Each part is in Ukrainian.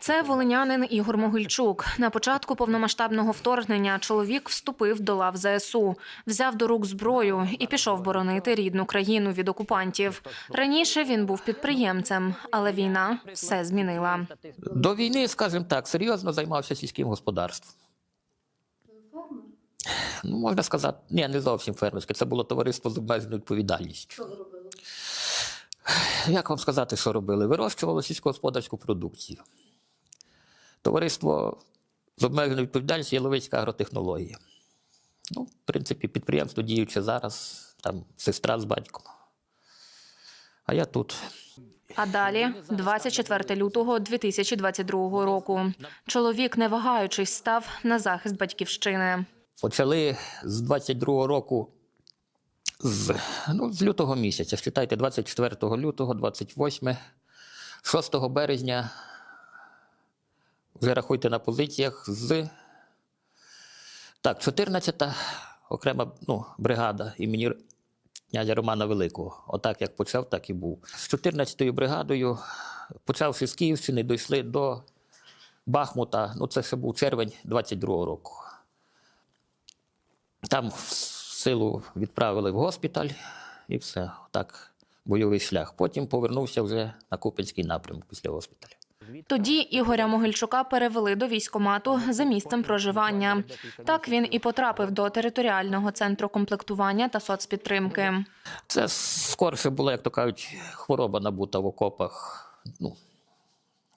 Це волинянин Ігор Могильчук. На початку повномасштабного вторгнення чоловік вступив до лав ЗСУ, взяв до рук зброю і пішов боронити рідну країну від окупантів. Раніше він був підприємцем, але війна все змінила. До війни, скажімо так, серйозно займався сільським господарством. Ну, можна сказати, ні, не зовсім фермерське. Це було товариство з обмеженою відповідальністю. Що робили? Як вам сказати, що робили? Вирощували сільськогосподарську продукцію. Товариство з обмеженою відповідальністю Єловицька агротехнологія. Ну, в принципі, підприємство діюче зараз, там сестра з батьком. А я тут. А далі, 24 лютого 2022 року, чоловік, не вагаючись, став на захист батьківщини. Почали з 22-го року, з, ну, з лютого місяця. Читайте, 24 лютого, 28, 6 березня. Вже рахуйте на позиціях з. Так, 14-та окрема ну, бригада імені князя Романа Великого. Отак як почав, так і був. З 14-ю бригадою, почавши з Київщини, дійшли до Бахмута. Ну, це ще був червень 22-го року. Там силу відправили в госпіталь і все. Так, бойовий шлях. Потім повернувся вже на Купинський напрямок після госпіталю. Тоді Ігоря Могильчука перевели до військкомату за місцем проживання. Так він і потрапив до територіального центру комплектування та соцпідтримки. Це скорше була, як то кажуть, хвороба набута в окопах. Ну,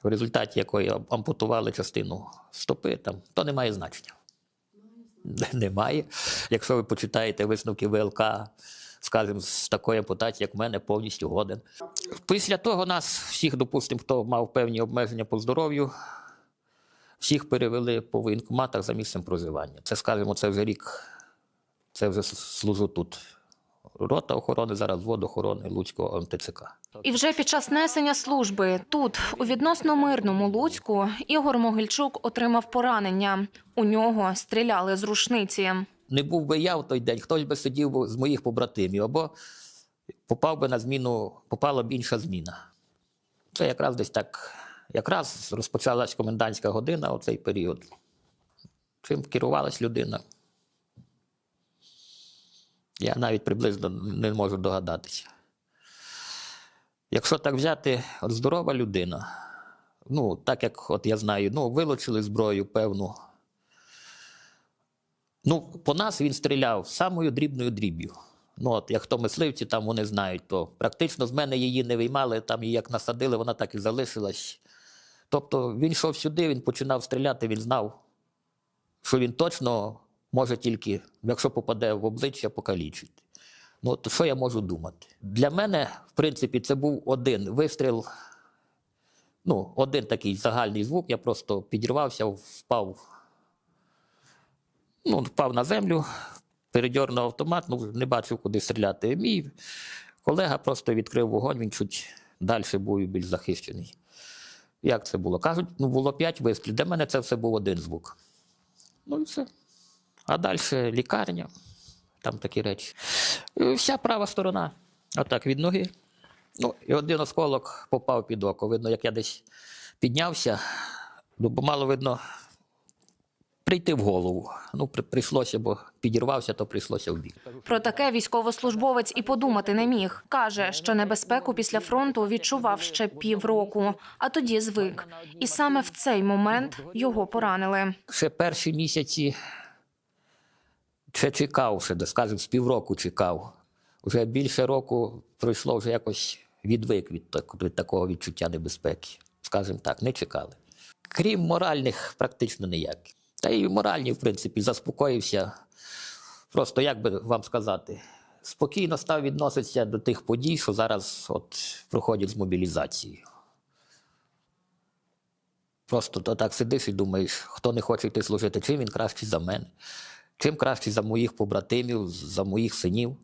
в результаті якої ампутували частину стопи, там, то не має значення. Немає. Якщо ви почитаєте висновки ВЛК, скажімо, з такої ампутації, як в мене, повністю годен. Після того нас, всіх, допустимо, хто мав певні обмеження по здоров'ю, всіх перевели по воєнкоматах за місцем проживання. Це, скажімо, це вже рік, це вже служу тут. Рота охорони, зараз вод охорони Луцького МТЦК. І вже під час несення служби тут, у відносно мирному Луцьку, Ігор Могильчук отримав поранення. У нього стріляли з рушниці. Не був би я в той день, хтось би сидів з моїх побратимів, або попав би на зміну, попала б інша зміна. Це якраз десь так, якраз розпочалась комендантська година у цей період. Чим керувалась людина? Я навіть приблизно не можу догадатися. Якщо так взяти, от здорова людина, ну, так як от я знаю, ну, вилучили зброю певну, Ну, по нас він стріляв самою дрібною дріб'ю. Ну, от, як хто мисливці, там вони знають, то практично з мене її не виймали, там її як насадили, вона так і залишилась. Тобто він йшов сюди, він починав стріляти, він знав, що він точно може тільки, якщо попаде в обличчя, покалічити. Ну, то що я можу думати? Для мене, в принципі, це був один вистріл, ну, один такий загальний звук. Я просто підірвався, впав ну, впав на землю, передьорнув автомат, ну, не бачив, куди стріляти. Мій колега просто відкрив вогонь, він чуть далі був більш захищений. Як це було? Кажуть, ну було п'ять вистрілів. Для мене це все був один звук. Ну і все. А далі лікарня, там такі речі. І Вся права сторона, отак від ноги. Ну, і один осколок попав під око. Видно, як я десь піднявся, ну, бо мало видно, прийти в голову. Ну, прийшлося, бо підірвався, то прийшлося в бік. Про таке військовослужбовець і подумати не міг. Каже, що небезпеку після фронту відчував ще півроку, а тоді звик. І саме в цей момент його поранили. Ще перші місяці ще чекав, ще, де, скажімо, з півроку чекав. Вже більше року пройшло, вже якось відвик від, так- від такого відчуття небезпеки. Скажімо так, не чекали. Крім моральних, практично ніяких. Та й моральні, в принципі, заспокоївся. Просто, як би вам сказати, спокійно став відноситися до тих подій, що зараз от проходять з мобілізацією. Просто то так сидиш і думаєш, хто не хоче йти служити, чим він кращий за мене, чим кращий за моїх побратимів, за моїх синів.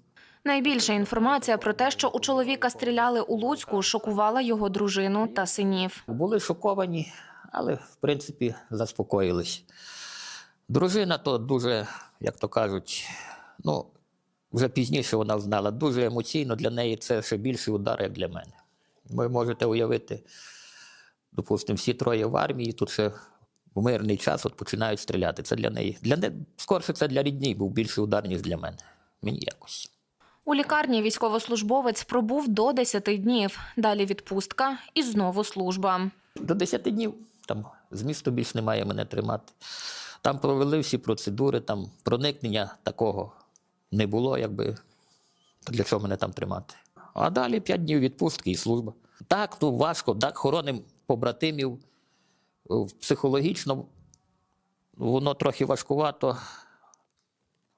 Найбільша інформація про те, що у чоловіка стріляли у Луцьку, шокувала його дружину та синів. Були шоковані, але в принципі заспокоїлись. Дружина то дуже, як то кажуть, ну, вже пізніше вона знала, дуже емоційно для неї це ще більший удар, як для мене. Ви можете уявити, допустимо, всі троє в армії, тут ще в мирний час от починають стріляти. Це для неї. Для не... Скорше це для рідні був більший удар, ніж для мене. Мені якось. У лікарні військовослужбовець пробув до 10 днів. Далі відпустка і знову служба. До 10 днів там змісту більш немає мене тримати. Там провели всі процедури, там проникнення такого не було, якби для чого мене там тримати. А далі 5 днів відпустки і служба. Так, ну важко, так, хороним побратимів. Е, Психологічно воно трохи важкувато,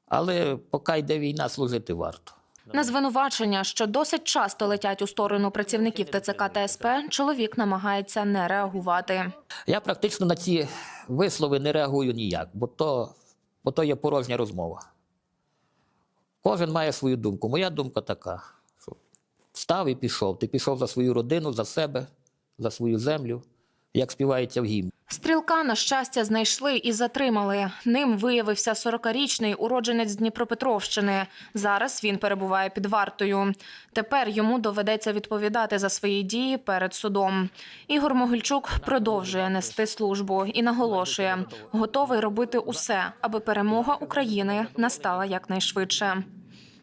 але поки йде війна, служити варто. На звинувачення, що досить часто летять у сторону працівників ТЦК та СП, чоловік намагається не реагувати. Я практично на ці вислови не реагую ніяк, бо то, бо то є порожня розмова. Кожен має свою думку. Моя думка така: що встав і пішов. Ти пішов за свою родину, за себе, за свою землю, як співається в гімні. Стрілка, на щастя, знайшли і затримали. Ним виявився 40-річний уродженець Дніпропетровщини. Зараз він перебуває під вартою. Тепер йому доведеться відповідати за свої дії перед судом. Ігор Могильчук продовжує нести службу і наголошує, готовий робити усе, аби перемога України настала якнайшвидше.